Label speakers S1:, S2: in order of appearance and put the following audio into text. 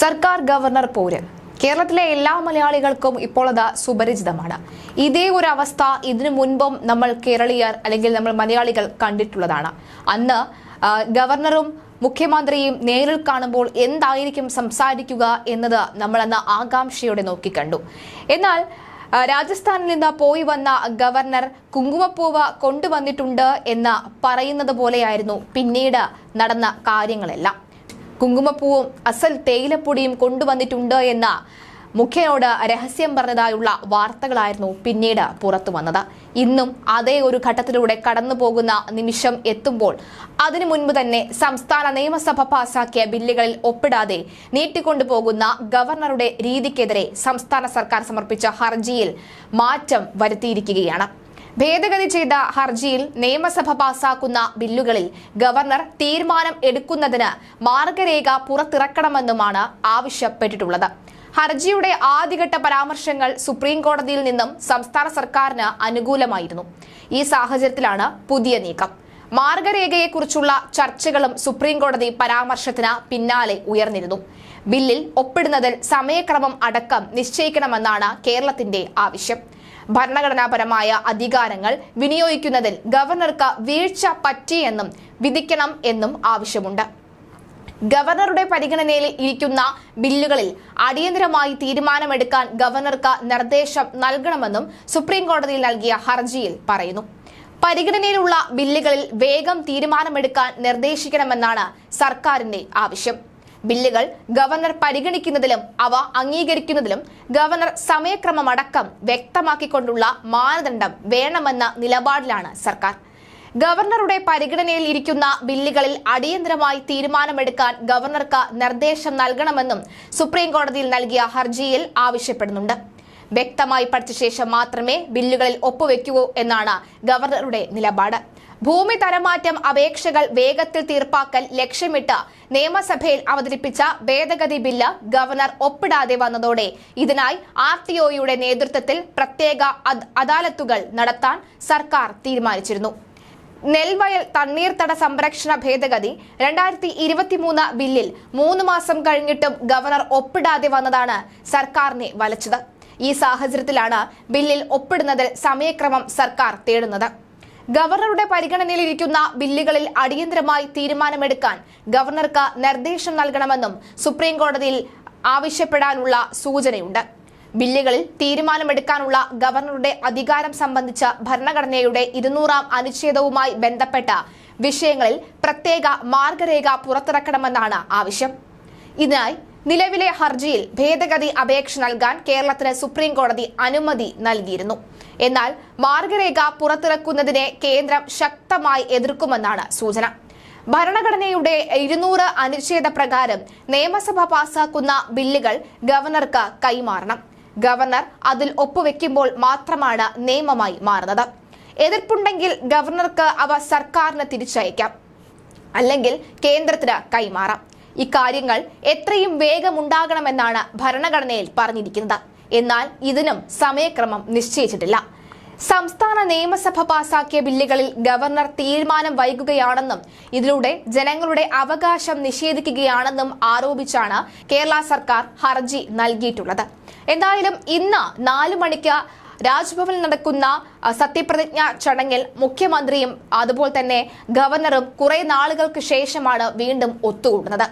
S1: സർക്കാർ ഗവർണർ പോര് കേരളത്തിലെ എല്ലാ മലയാളികൾക്കും ഇപ്പോൾ അത് സുപരിചിതമാണ്. ഇതേ ഒരു അവസ്ഥ ഇതിനു മുൻപും നമ്മൾ കേരളീയർ അല്ലെങ്കിൽ നമ്മൾ മലയാളികൾ കണ്ടിട്ടുള്ളതാണ്. അന്ന് ഗവർണറും മുഖ്യമന്ത്രിയും നേരിൽ കാണുമ്പോൾ എന്തായിരിക്കും സംസാരിക്കുക എന്നത് നമ്മൾ അന്ന് ആകാംക്ഷയോടെ നോക്കിക്കണ്ടു. എന്നാൽ രാജസ്ഥാനിൽ നിന്ന് പോയി വന്ന ഗവർണർ കുങ്കുമപ്പൂവ് കൊണ്ടുവന്നിട്ടുണ്ട് എന്ന് പറയുന്നത് പോലെയായിരുന്നു പിന്നീട് നടന്ന കാര്യങ്ങളെല്ലാം. കുങ്കുമപ്പൂവും അസൽ തേയിലപ്പൊടിയും കൊണ്ടുവന്നിട്ടുണ്ട് എന്ന മുഖ്യനോട് രഹസ്യം പറഞ്ഞതായുള്ള വാർത്തകളായിരുന്നു പിന്നീട് പുറത്തു വന്നത്. ഇന്നും അതേ ഒരു ഘട്ടത്തിലൂടെ കടന്നു പോകുന്ന നിമിഷം എത്തുമ്പോൾ അതിനു മുൻപ് തന്നെ സംസ്ഥാന നിയമസഭ പാസാക്കിയ ബില്ലുകളിൽ ഒപ്പിടാതെ നീട്ടിക്കൊണ്ടുപോകുന്ന ഗവർണറുടെ രീതിക്കെതിരെ സംസ്ഥാന സർക്കാർ സമർപ്പിച്ച ഹർജിയിൽ മാറ്റം വരുത്തിയിരിക്കുകയാണ്. ഭേദഗതി ചെയ്ത ഹർജിയിൽ നിയമസഭ പാസാക്കുന്ന ബില്ലുകളിൽ ഗവർണർ തീരുമാനം എടുക്കുന്നതിന് മാർഗരേഖ പുറത്തിറക്കണമെന്നുമാണ് ആവശ്യപ്പെട്ടിട്ടുള്ളത്. ഹർജിയുടെ ആദ്യഘട്ട പരാമർശങ്ങൾ സുപ്രീം കോടതിയിൽ നിന്നും സംസ്ഥാന സർക്കാരിന് അനുകൂലമായിരുന്നു. ഈ സാഹചര്യത്തിലാണ് പുതിയ നീക്കം. മാർഗരേഖയെക്കുറിച്ചുള്ള ചർച്ചകളും സുപ്രീം കോടതി പരാമർശത്തിന് പിന്നാലെ ഉയർന്നിരുന്നു. ബില്ലിൽ ഒപ്പിടുന്നതിൽ സമയക്രമം അടക്കം നിശ്ചയിക്കണമെന്നാണ് കേരളത്തിന്റെ ആവശ്യം. ഭരണഘടനാപരമായ അധികാരങ്ങൾ വിനിയോഗിക്കുന്നതിൽ ഗവർണർക്ക് വീഴ്ച പറ്റിയെന്നും വിധിക്കണം എന്നും ആവശ്യമുണ്ട്. ഗവർണറുടെ പരിഗണനയിൽ ഇരിക്കുന്ന ബില്ലുകളിൽ അടിയന്തരമായി തീരുമാനമെടുക്കാൻ ഗവർണർക്ക് നിർദ്ദേശം നൽകണമെന്നും സുപ്രീം കോടതിയിൽ നൽകിയ ഹർജിയിൽ പറയുന്നു. പരിഗണനയിലുള്ള ബില്ലുകളിൽ വേഗം തീരുമാനമെടുക്കാൻ നിർദ്ദേശിക്കണമെന്നാണ് സർക്കാരിന്റെ ആവശ്യം. ബില്ലുകൾ ഗവർണർ പരിഗണിക്കുന്നതിലും അവ അംഗീകരിക്കുന്നതിലും ഗവർണർ സമയക്രമമടക്കം വ്യക്തമാക്കിക്കൊണ്ടുള്ള മാനദണ്ഡം വേണമെന്ന നിലപാടിലാണ് സർക്കാർ. ഗവർണറുടെ പരിഗണനയിൽ ഇരിക്കുന്ന ബില്ലുകളിൽ അടിയന്തരമായി തീരുമാനമെടുക്കാൻ ഗവർണർക്ക് നിർദ്ദേശം നൽകണമെന്നും സുപ്രീം കോടതിയിൽ നൽകിയ ഹർജിയിൽ ആവശ്യപ്പെടുന്നുണ്ട്. വ്യക്തമായി പഠിച്ച ശേഷം മാത്രമേ ബില്ലുകളിൽ ഒപ്പുവെക്കൂ എന്നാണ് ഗവർണറുടെ നിലപാട്. ഭൂമി തരമാറ്റം അപേക്ഷകൾ വേഗത്തിൽ തീർപ്പാക്കൽ ലക്ഷ്യമിട്ട് നിയമസഭയിൽ അവതരിപ്പിച്ച ഭേദഗതി ബില്ല് ഗവർണർ ഒപ്പിടാതെ വന്നതോടെ ഇതിനായി ആർ ടി ഒയുടെ നേതൃത്വത്തിൽ പ്രത്യേക അദാലത്തുകൾ നടത്താൻ സർക്കാർ തീരുമാനിച്ചിരുന്നു. നെൽവയൽ തണ്ണീർത്തട സംരക്ഷണ ഭേദഗതി രണ്ടായിരത്തി ഇരുപത്തിമൂന്ന് ബില്ലിൽ മൂന്ന് മാസം കഴിഞ്ഞിട്ടും ഗവർണർ ഒപ്പിടാതെ വന്നതാണ് സർക്കാരിനെ വലച്ചത്. ഈ സാഹചര്യത്തിലാണ് ബില്ലിൽ ഒപ്പിടുന്നതിൽ സമയക്രമം സർക്കാർ തേടുന്നത്. ഗവർണറുടെ പരിഗണനയിലിരിക്കുന്ന ബില്ലുകളിൽ അടിയന്തരമായി തീരുമാനമെടുക്കാൻ ഗവർണർക്ക് നിർദ്ദേശം നൽകണമെന്നും സുപ്രീം കോടതിയിൽ ആവശ്യപ്പെടാനുള്ള സൂചനയുണ്ട്. ബില്ലുകളിൽ തീരുമാനമെടുക്കാനുള്ള ഗവർണറുടെ അധികാരം സംബന്ധിച്ച ഭരണഘടനയുടെ ഇരുന്നൂറാം അനുച്ഛേദവുമായി ബന്ധപ്പെട്ട വിഷയങ്ങളിൽ പ്രത്യേക മാർഗരേഖ പുറത്തിറക്കണമെന്നാണ് ആവശ്യം. ഇതിനായി നിലവിലെ ഹർജിയിൽ ഭേദഗതി അപേക്ഷ നൽകാൻ കേരളത്തിന് സുപ്രീം കോടതി അനുമതി നൽകിയിരുന്നു. എന്നാൽ മാർഗരേഖ പുറത്തിറക്കുന്നതിനെ കേന്ദ്രം ശക്തമായി എതിർക്കുമെന്നാണ് സൂചന. ഭരണഘടനയുടെ ഇരുന്നൂറ് അനുച്ഛേദ പ്രകാരം നിയമസഭ പാസാക്കുന്ന ബില്ലുകൾ ഗവർണർക്ക് കൈമാറണം. ഗവർണർ അതിൽ ഒപ്പുവെക്കുമ്പോൾ മാത്രമാണ് നിയമമായി മാറുന്നത്. എതിർപ്പുണ്ടെങ്കിൽ ഗവർണർക്ക് അവ സർക്കാരിന് തിരിച്ചയക്കാം. അല്ലെങ്കിൽ കേന്ദ്രത്തിന് കൈമാറാം. ഇക്കാര്യങ്ങൾ എത്രയും വേഗമുണ്ടാകണമെന്നാണ് ഭരണഘടനയിൽ പറഞ്ഞിരിക്കുന്നത്. എന്നാൽ ഇതിനും സമയക്രമം നിശ്ചയിച്ചിട്ടില്ല. സംസ്ഥാന നിയമസഭ പാസാക്കിയ ബില്ലുകളിൽ ഗവർണർ തീരുമാനം വൈകുകയാണെന്നും ഇതിലൂടെ ജനങ്ങളുടെ അവകാശം നിഷേധിക്കുകയാണെന്നും ആരോപിച്ചാണ് കേരള സർക്കാർ ഹർജി നൽകിയിട്ടുള്ളത്. എന്തായാലും ഇന്ന് നാലു മണിക്ക് രാജ്ഭവനിൽ നടക്കുന്ന സത്യപ്രതിജ്ഞ ചടങ്ങിൽ മുഖ്യമന്ത്രിയും അതുപോലെ തന്നെ ഗവർണറും കുറെ നാളുകൾക്ക് ശേഷമാണ് വീണ്ടും ഒത്തുകൂടുന്നത്.